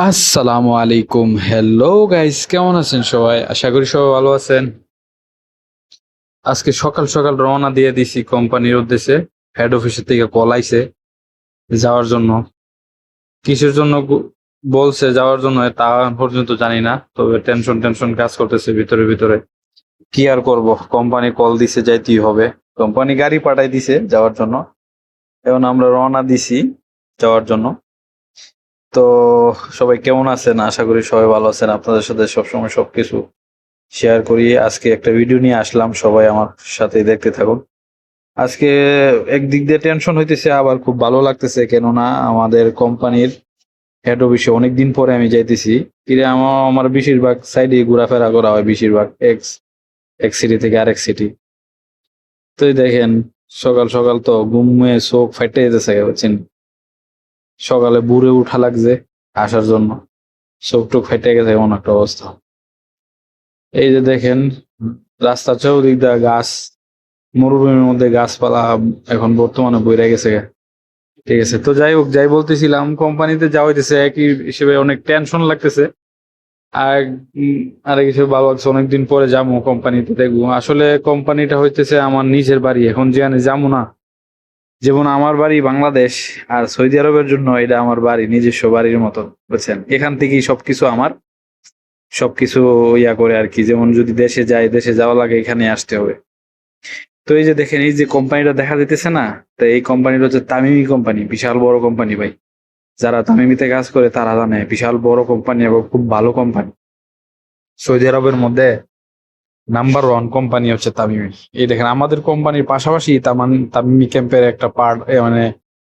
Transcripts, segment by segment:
আসসালামু আলাইকুম। Hello guys কেমন আছেন সবাই? আশা করি সবাই ভালো আছেন। আজকে সকাল সকাল রওনা দিয়ে দিছি কোম্পানির উদ্দেশ্যে। হেড অফিসের থেকে কল আইছে যাওয়ার জন্য। কিসের জন্য বলছে যাওয়ার জন্য তা পর্যন্ত জানি না, তবে টেনশন টেনশন কাজ করতেছে ভিতরে ভিতরে। কি আর করব? কোম্পানি কল দিছে, যাইতেই হবে। কোম্পানি গাড়ি পাঠাই দিছে যাওয়ার জন্য। এখন আমরা রওনা দিছি যাওয়ার জন্য। তো সবাই কেমন আছেন? আশা করি সবাই ভালো আছেন। আপনাদের সাথে সবসময় সবকিছু শেয়ার করি। আজকে একটা ভিডিও নিয়ে আসলাম। সবাই আমার সাথে দেখতে থাকুন। আজকে একদিক দিয়ে টেনশন হইতেছে, আবার খুব ভালো লাগতেছে। কেননা আমাদের কোম্পানির হেড অফিসে অনেকদিন পরে আমি যাইতেছি। কিরে আমার আমার বেশিরভাগ সাইডে ঘোরাফেরা করা হয়, বেশিরভাগ এক্স এক সিটি থেকে আরেক সিটি তো দেখেন, সকাল সকাল তো ঘুমিয়ে চোখ ফাইটে যেতেছে বুঝছেন? সকালে বুড়ে উঠা লাগছে আসার জন্য। চোখ টোক ফেটে গেছে, এমন একটা অবস্থা। এই যে দেখেন রাস্তা চৌদিক দিয়ে গাছ, মরুভূমির মধ্যে গাছপালা এখন বর্তমানে বইরে গেছে। ঠিক আছে, তো যাই হোক, যাই বলতেছিলাম, কোম্পানিতে যা হইতেছে, একই হিসেবে অনেক টেনশন লাগতেছে। আর আরেক হিসেবে ভালো লাগছে, অনেকদিন পরে যাব কোম্পানিতে দেখব। আসলে কোম্পানিটা হইতেছে আমার নিজের বাড়ি, এখন যেখানে যাব না যেমন আমার বাড়ি বাংলাদেশ আর সৌদি আরবের জন্য এটা আমার বাড়ি, নিজস্ব বাড়ির মতো, বুঝছেন? এখান থেকেই সবকিছু আমার। সবকিছু ইয়া করে আর কি, যেমন যদি দেশে যাই, দেশে যাওয়া লাগে, এখানে আসতে হবে। তো এই যে দেখেন, এই যে কোম্পানিটা দেখা দিতেছে না, তো এই কোম্পানিটা হচ্ছে তামিমি কোম্পানি বিশাল বড় কোম্পানি ভাই। যারা তামিমিতে কাজ করে, তারা জানে, বিশাল বড় কোম্পানি এবং খুব ভালো কোম্পানি সৌদি আরবের মধ্যে নাম্বার ওয়ান কোম্পানি হচ্ছে তামিমি। এই দেখেন, আমাদের কোম্পানির পাশাপাশি তামান, তামিমি ক্যাম্পের একটা পার্ট মানে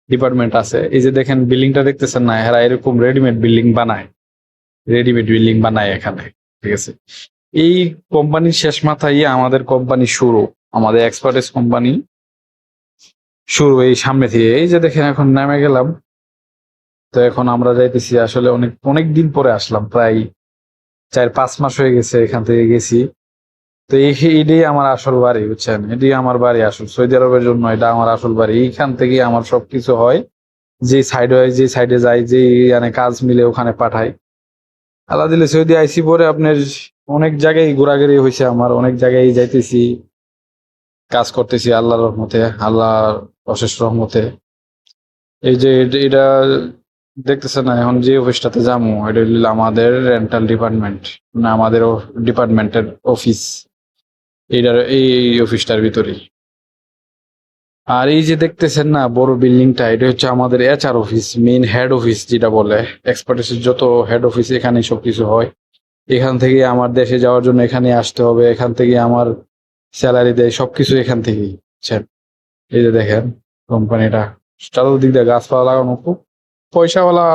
ডিপার্টমেন্ট আছে। এই যে দেখেন বিল্ডিংটা দেখতেছেন না, এরা এরকম রেডিমেড বিল্ডিং বানায়। রেডিমেড বিল্ডিং বানায় এখানে, ঠিক আছে? এই কোম্পানির শেষ মাথায় আমাদের কোম্পানি শুরু, আমাদের এক্সপার্টেস কোম্পানি শুরু এই সামনে থেকে। এই যে দেখেন, এখন নেমে গেলাম। তো এখন আমরা যাইতেছি, আসলে অনেক অনেক দিন পরে আসলাম, প্রায় চার পাঁচ মাস হয়ে গেছে এখান থেকে গেছি। তো এই এটাই আমার আসল বাড়ি, বুঝছেন? এটাই আমার বাড়ি আসল। সৌদি আরবের জন্য এটা আমার আসল বাড়ি। এইখান থেকে আমার সবকিছু হয়। যে সাইড হয় যে সাইডে যাই যে মানে কাজ মিলে ওখানে পাঠাই। আল্লাহ দিলে সৌদি আইসি পরে আপনার অনেক জায়গায় ঘোরাঘুরি হয়েছে আমার, অনেক জায়গায় যাইতেছি, কাজ করতেছি আল্লাহর রহমতে, আল্লাহর অশেষ রহমতে। এই যে এটা- এটা দেখতেছে না, এখন যে অফিসটাতে যাব এটা আমাদের রেন্টাল ডিপার্টমেন্ট মানে আমাদের ডিপার্টমেন্টের অফিস এইটার, এই অফিসটার ভিতরেই। আর এই যে দেখতেছেন না, বড় বিল্ডিংটা এটা হচ্ছে আমাদের HR office main head office যেটা বলে এক্সপার্টিসের যত হেড অফিস এখানে সবকিছু হয়। এখান থেকে আমার দেশে যাওয়ার জন্য এখানে আসতে হবে, এখান থেকে আমার স্যালারি দেয়, সবকিছু এখান থেকেই এই যে দেখেন কোম্পানিটা চারোদিক দিয়ে গাছপালা লাগানো, খুব পয়সাওয়ালা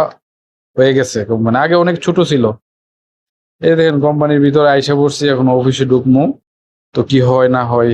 হয়ে গেছে। কোম্পানি আগে অনেক ছোট ছিল। এই দেখেন কোম্পানির ভিতরে আইসা পড়ছি এখন অফিসে ঢুকমু তো কি হয় না হয়